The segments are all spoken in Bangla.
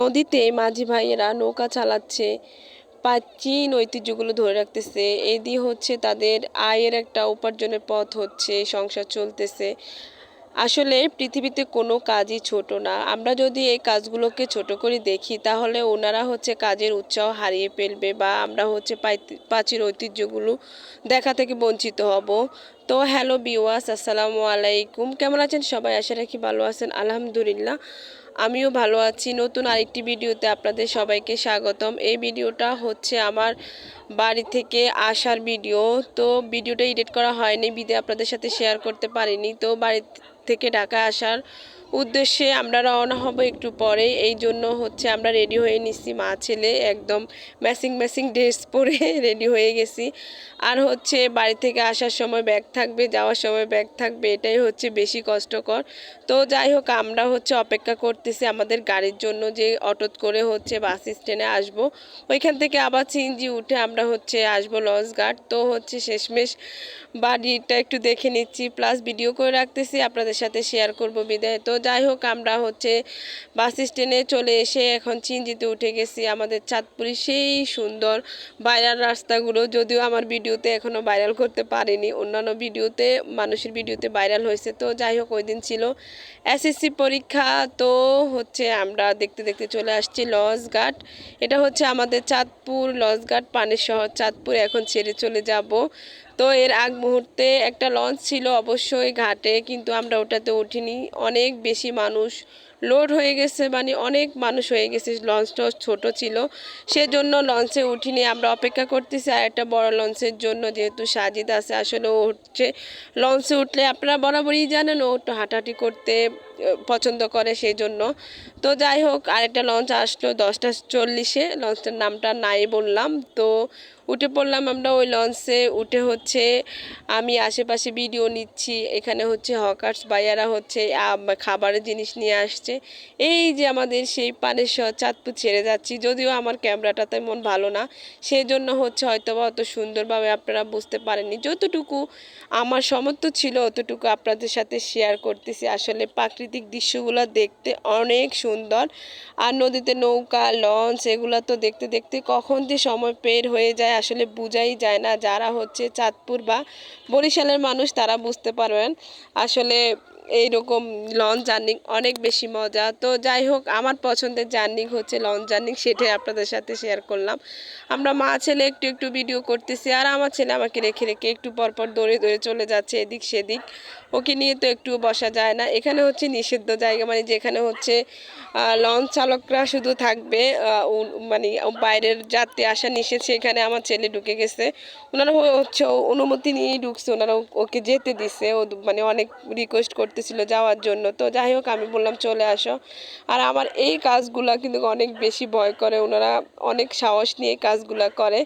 নদীতে মাঝি ভাইয়েরা নৌকা চালাচ্ছে, প্রাচীন ঐতিহ্যগুলো ধরে রাখতেছে। এই দিয়ে হচ্ছে তাদের আয়ের একটা উপার্জনের পথ হচ্ছে, সংসার চলতেছে। আসলে পৃথিবীতে কোনো কাজই ছোট না। আমরা যদি এই কাজগুলোকে ছোট করে দেখি, তাহলে ওনারা হচ্ছে কাজের উৎসাহ হারিয়ে ফেলবে বা আমরা হচ্ছে প্রাচীন ঐতিহ্যগুলো দেখা থেকে বঞ্চিত হব। তো হ্যালো বিওয়াস আসসালামু আলাইকুম। কেমন আছেন সবাই? আশা রাখি ভালো আছেন। আলহামদুলিল্লাহ। আমিও ভালো আছি। নতুন আরেকটি ভিডিওতে আপনাদের সবাইকে স্বাগতম। এই ভিডিওটা হচ্ছে আমার বাড়ি থেকে আসার ভিডিও। তো ভিডিওটা এডিট করা হয়নি বিদে আপনাদের সাথে শেয়ার করতে পারিনি। তো বাড়ি থেকে ঢাকা আসার উদ্দেশ্যে আমরা রওনা হব একটু পরে। এই জন্য হচ্ছে আমরা রেডি হয়ে নিচ্ছি মা ছেলে। একদম ম্যাচিং ম্যাচিং ড্রেস পরে রেডি হয়ে গেছি। আর হচ্ছে বাড়ি থেকে আসার সময় ব্যাগ থাকবে, যাওয়ার সময় ব্যাগ থাকবে, এটাই হচ্ছে বেশি কষ্টকর। তো যাই হোক, আমরা হচ্ছে অপেক্ষা করতেছি আমাদের গাড়ির জন্য যে অটোত করে হচ্ছে বাস স্ট্যান্ডে আসব। ওইখান থেকে আবার সিএনজি উঠে আমরা হচ্ছে আসব লঞ্চ ঘাট। তো হচ্ছে শেষমেশ বাড়িটা একটু দেখে নিচ্ছি প্লাস ভিডিও করে রাখতেছি, আপনাদের সাথে শেয়ার করব বিদায়। তো যাই হোক, আমরা হচ্ছে বাস স্ট্যান্ডে চলে এসে এখন চিনজিতে উঠে গেছি আমাদের চাঁদপুরি সেই সুন্দর বাইরের রাস্তাগুলো। যদিও আমার ভিডিওতে এখনও ভাইরাল করতে পারিনি, অন্যান্য ভিডিওতে, মানুষের ভিডিওতে ভাইরাল হয়েছে। তো যাই হোক, ওই দিন ছিল এসএসসি পরীক্ষা। তো হচ্ছে আমরা দেখতে দেখতে চলে আসছি লঞ্চ ঘাট এটা হচ্ছে আমাদের চাঁদপুর লঞ্চ ঘাট পানির শহর। চাঁদপুর এখন ছেড়ে চলে যাব। তো এর আগ মুহূর্তে একটা লঞ্চ ছিল অবশ্যই ঘাটে, কিন্তু আমরা ওটাতে উঠিনি। অনেক বেশি মানুষ লোড হয়ে গেছে মানে অনেক মানুষ হয়ে গেছে। লঞ্চটা ছোট ছিল। সেজন্য লঞ্চে উঠিনি। আমরা অপেক্ষা করতেছি আর একটা বড় লঞ্চের জন্য যেহেতু সাজিদ আছে, আসলে ও হচ্ছে লঞ্চে উঠলে আপনারা বরাবরই জানেন, ও একটু হাঁটাহাঁটি করতে পছন্দ করে সেই জন্য তো যাই হোক, আরেকটা লঞ্চ আসলো দশটা চল্লিশে। লঞ্চটার নামটা নাই বললাম। তো উঠে পড়লাম আমরা। ওই লঞ্চে উঠে হচ্ছে আমি আশেপাশে ভিডিও নিচ্ছি। এখানে হচ্ছে হকার্স বাইয়ারা হচ্ছে খাবারের জিনিস নিয়ে আসছে। এই যে আমাদের সেই পানের চাঁদপুর ছেড়ে যাচ্ছি, যদিও আমার ক্যামেরাটা তেমন ভালো না সেই জন্য হচ্ছে হয়তো বা অত সুন্দরভাবে আপনারা বুঝতে পারেননি। যতটুকু আমার সমর্থ ছিল, অতটুকু আপনাদের সাথে শেয়ার করতেছি। আসলে প্রাকৃতিক দৃশ্যগুলো দেখতে অনেক সুন্দর। আর নদীতে নৌকা লঞ্চ এগুলো তো দেখতে দেখতে কখন যে সময় পের হয়ে যায়, আসলে বোঝাই যায় না। যারা হচ্ছে চাঁদপুর বা বরিশালের মানুষ, তারা বুঝতে পারবেন। আসলে এইরকম লঞ্চ জার্নি অনেক বেশি মজা। তো যাই হোক, আমার পছন্দের জার্নি হচ্ছে লঞ্চ জার্নি সেটাই আপনাদের সাথে শেয়ার করলাম। আমরা মা ছেলে একটু একটু ভিডিও করতেছি, আর আমার ছেলে আমাকে রেখে রেখে একটু পরপর দৌড়ে দৌড়ে চলে যাচ্ছে এদিক সেদিক। ওকে নিয়ে তো একটু বসা যায় না। এখানে হচ্ছে নিষিদ্ধ জায়গা মানে যেখানে হচ্ছে লঞ্চ চালকরা শুধু থাকবে মানে বাইরের যাত্রী আসা নিষেধ, সেখানে আমার ছেলে ঢুকে গেছে। ওনারা হচ্ছে অনুমতি নিয়েই ঢুকছে, ওনারা ওকে যেতে দিছে। ও মানে অনেক রিকোয়েস্ট করতেছিল যাওয়ার জন্য। তো যাই হোক, আমি বললাম, চলে আসো। আর আমার এই কাজগুলা কিন্তু অনেক বেশি ভয় করে। ওনারা অনেক সাহস নিয়ে কাজগুলা করে।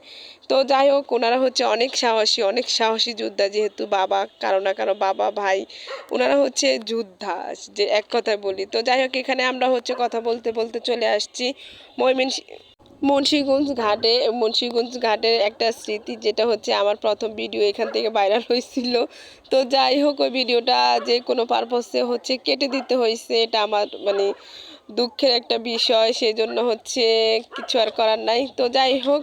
তো যাই হোক, ওনারা হচ্ছে অনেক সাহসী অনেক সাহসী যোদ্ধা, যেহেতু বাবা, কারও না কারও বাবা, ভাই, ওনারা হচ্ছে যোদ্ধা, যে এক কথায় বলি। তো যাই হোক, এখানে আমরা হচ্ছে কথা বলতে বলতে চলে আসছি। ময়মনসিং মুন্সিগঞ্জ ঘাটে, মুন্সিগঞ্জ ঘাটের একটা স্মৃতি যেটা হচ্ছে আমার প্রথম ভিডিও এখান থেকে ভাইরাল হয়েছিল। তো যাই হোক, ওই ভিডিওটা যে কোনো পারপসে হচ্ছে কেটে দিতে হয়েছে, এটা আমার মানে দুঃখের একটা বিষয়। সেই জন্য হচ্ছে কিছু আর করার নাই। তো যাই হোক,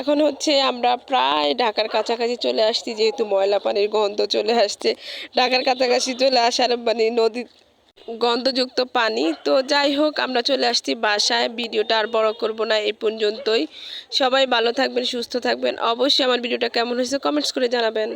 এখন হচ্ছে আমরা প্রায় ঢাকার কাছাকাছি চলে আসছি, যেহেতু ময়লা পানির গন্ধ চলে আসছে। ঢাকার কাছাকাছি চলে আসার মানে নদী গন্ধযুক্ত পানি। তো যাই হোক, আমরা চলে আসছি বাসায়। ভিডিওটা আর বড় করব না এই পর্যন্তই। সবাই ভালো থাকবেন, সুস্থ থাকবেন। অবশ্যই আমার ভিডিওটা কেমন হয়েছে কমেন্টস করে জানাবেন।